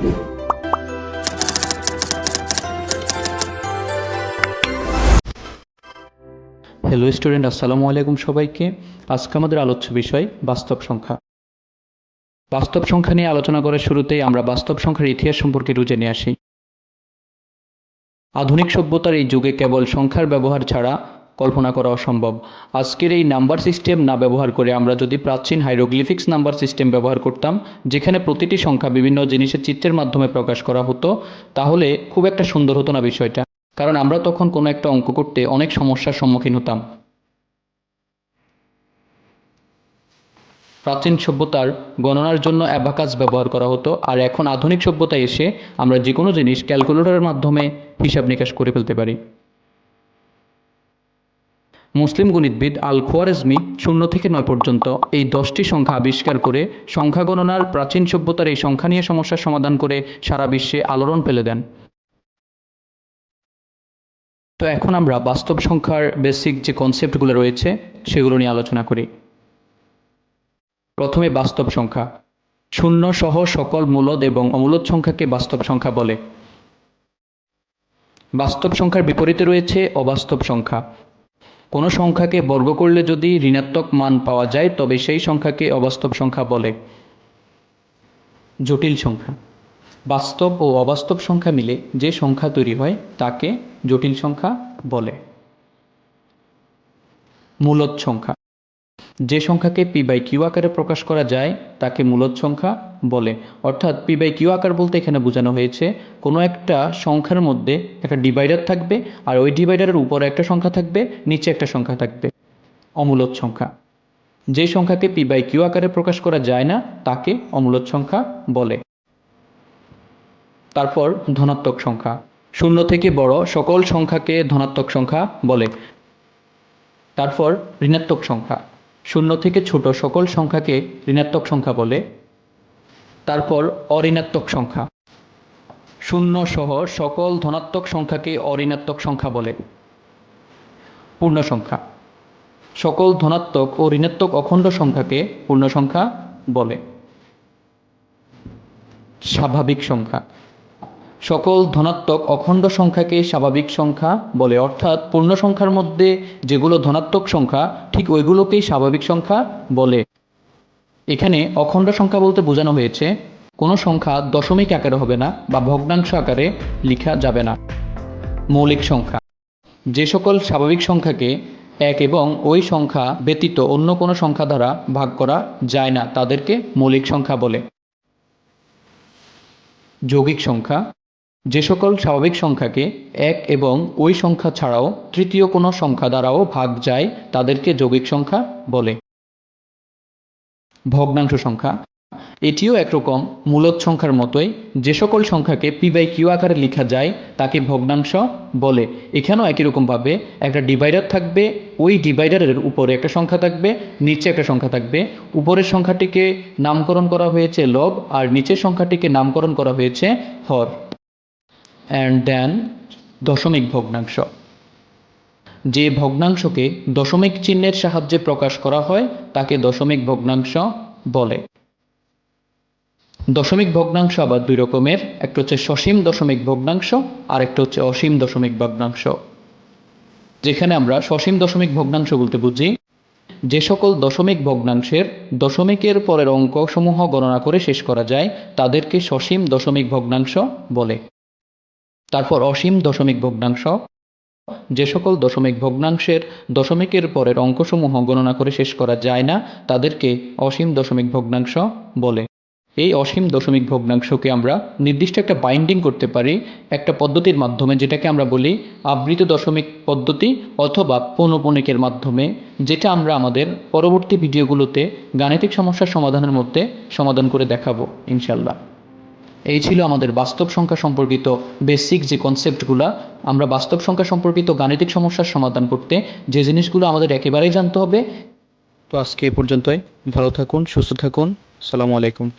Hello student আসসালামু আলাইকুম সবাইকে। আজকে আমাদের আলোচ্য বিষয় বাস্তব সংখ্যা। বাস্তব সংখ্যা নিয়ে আলোচনা করার শুরুতেই আমরা বাস্তব সংখ্যার ইতিহাস সম্পর্কে একটু জেনে আসি। আধুনিক সভ্যতার এই যুগে কেবল সংখ্যার ব্যবহার ছাড়া কল্পনা করা অসম্ভব। আজকের এই নাম্বার সিস্টেম না ব্যবহার করে আমরা যদি প্রাচীন হাইরোগ্লিফিক্স নাম্বার সিস্টেম ব্যবহার করতাম, যেখানে প্রতিটি সংখ্যা বিভিন্ন জিনিসের চিত্রের মাধ্যমে প্রকাশ করা হতো, তাহলে খুব একটা সুন্দর হতো না বিষয়টা। কারণ আমরা তখন কোনো একটা অঙ্ক করতে অনেক সমস্যার সম্মুখীন হতাম। প্রাচীন সভ্যতার গণনার জন্য অ্যাবাকাস ব্যবহার করা হতো, আর এখন আধুনিক সভ্যতায় এসে আমরা যে কোনো জিনিস ক্যালকুলেটরের মাধ্যমে হিসাব নিকাশ করে ফেলতে পারি। মুসলিম গণিতবিদ আল খোয়ারেজমি শূন্য থেকে নয় পর্যন্ত এই দশটি সংখ্যা আবিষ্কার করে সংখ্যা গণনার প্রাচীন সভ্যতার এই সংখ্যা নিয়ে সমস্যার সমাধান করে সারা বিশ্বে আলোড়ন ফেলে দেন। তো এখন আমরা বাস্তব সংখ্যার বেসিক যে কনসেপ্টগুলো রয়েছে, সেগুলো নিয়ে আলোচনা করি। প্রথমে বাস্তব সংখ্যা। শূন্য সহ সকল মূলদ এবং অমূলদ সংখ্যাকে বাস্তব সংখ্যা বলে। বাস্তব সংখ্যার বিপরীতে রয়েছে অবাস্তব সংখ্যা। কোনো সংখ্যাকে বর্গ করলে যদি ঋণাত্মক মান পাওয়া যায়, তবে সেই সংখ্যাকে অবাস্তব সংখ্যা বলে। জটিল সংখ্যা। বাস্তব ও অবাস্তব সংখ্যা মিলে যে সংখ্যা তৈরি হয়, তাকে জটিল সংখ্যা বলে। মূলত সংখ্যা। যে সংখ্যাকে পি বাই কিউ আকারে প্রকাশ করা যায়, তাকে মূলদ সংখ্যা বলে। অর্থাৎ পি বাই কিউ আকার বলতে এখানে বোঝানো হয়েছে, কোনো একটা সংখ্যার মধ্যে একটা ডিভাইডার থাকবে, আর ওই ডিভাইডারের উপরে একটা সংখ্যা থাকবে, নিচে একটা সংখ্যা থাকবে। অমূলদ সংখ্যা। যে সংখ্যাকে পি বাই কিউ আকারে প্রকাশ করা যায় না, তাকে অমূলদ সংখ্যা বলে। তারপর ধনাত্মক সংখ্যা। শূন্য থেকে বড় সকল সংখ্যাকে ধনাত্মক সংখ্যা বলে। তারপর ঋণাত্মক সংখ্যা। শূন্য থেকে ছোট সকল সংখ্যাকে ঋণাত্মক সংখ্যা বলে। তারপর অঋণাত্মক সংখ্যা। শূন্য সহ সকল ধনাত্মক সংখ্যাকে অঋণাত্মক সংখ্যা বলে। পূর্ণ সংখ্যা। সকল ধনাত্মক ও ঋণাত্মক অখণ্ড সংখ্যাকে পূর্ণ সংখ্যা বলে। স্বাভাবিক সংখ্যা। সকল ধনাত্মক অখণ্ড সংখ্যাকে স্বাভাবিক সংখ্যা বলে, অর্থাৎ পূর্ণ সংখ্যার মধ্যে যেগুলো ধনাত্মক সংখ্যা, ঠিক ওইগুলোকেই স্বাভাবিক সংখ্যা বলে। এখানে অখণ্ড সংখ্যা বলতে বোঝানো হয়েছে, কোনো সংখ্যা দশমিক আকারে হবে না বা ভগ্নাংশ আকারে লেখা যাবে না। মৌলিক সংখ্যা। যে সকল স্বাভাবিক সংখ্যাকে এক এবং ওই সংখ্যা ব্যতীত অন্য কোনো সংখ্যা দ্বারা ভাগ করা যায় না, তাদেরকে মৌলিক সংখ্যা বলে। যৌগিক সংখ্যা। যে সকল স্বাভাবিক সংখ্যাকে এক এবং ওই সংখ্যা ছাড়াও তৃতীয় কোনো সংখ্যা দ্বারাও ভাগ যায়, তাদেরকে যৌগিক সংখ্যা বলে। ভগ্নাংশ সংখ্যা। এটিও একরকম মূলদ সংখ্যার মতোই। যে সকল সংখ্যাকে পি বাই কিউ আকারে লেখা যায়, তাকে ভগ্নাংশ বলে। এখানেও একই রকমভাবে একটা ডিভাইডার থাকবে, ওই ডিভাইডারের উপরে একটা সংখ্যা থাকবে, নিচে একটা সংখ্যা থাকবে। উপরের সংখ্যাটিকে নামকরণ করা হয়েছে লব, আর নিচের সংখ্যাটিকে নামকরণ করা হয়েছে হর। অ্যান্ড দেন দশমিক ভগ্নাংশ। যে ভগ্নাংশকে দশমিক চিহ্নের সাহায্যে প্রকাশ করা হয়, তাকে দশমিক ভগ্নাংশ বলে। দশমিক ভগ্নাংশ আবার দুই রকমের, একটা হচ্ছে সসীম দশমিক ভগ্নাংশ আর একটা হচ্ছে অসীম দশমিক ভগ্নাংশ। যেখানে আমরা সসীম দশমিক ভগ্নাংশ বলতে বুঝি, যে সকল দশমিক ভগ্নাংশের দশমিকের পরের অঙ্কসমূহ গণনা করে শেষ করা যায়, তাদেরকে সসীম দশমিক ভগ্নাংশ বলে। তারপর অসীম দশমিক ভগ্নাংশ। যে সকল দশমিক ভগ্নাংশের দশমিকের পরের অঙ্কসমূহ গণনা করে শেষ করা যায় না, তাদেরকে অসীম দশমিক ভগ্নাংশ বলে। এই অসীম দশমিক ভগ্নাংশকে আমরা নির্দিষ্ট একটা বাইন্ডিং করতে পারি, একটা পদ্ধতির মাধ্যমে যেটাকে আমরা বলি আবৃত দশমিক পদ্ধতি অথবা পৌনপণিকের মাধ্যমে, যেটা আমরা আমাদের পরবর্তী ভিডিওগুলোতে গাণিতিক সমস্যার সমাধানের মধ্যে সমাধান করে দেখাবো ইনশাল্লাহ এই ছিল আমাদের বাস্তব সংখ্যা সম্পর্কিত বেসিক যে কনসেপ্টগুলো আমরা বাস্তব সংখ্যা সম্পর্কিত গাণিতিক সমস্যার সমাধান করতে যে জিনিসগুলো আমাদের একেবারেই জানতে হবে। তো আজকে এ পর্যন্তই। ভালো থাকুন, সুস্থ থাকুন। সালামু আলাইকুম।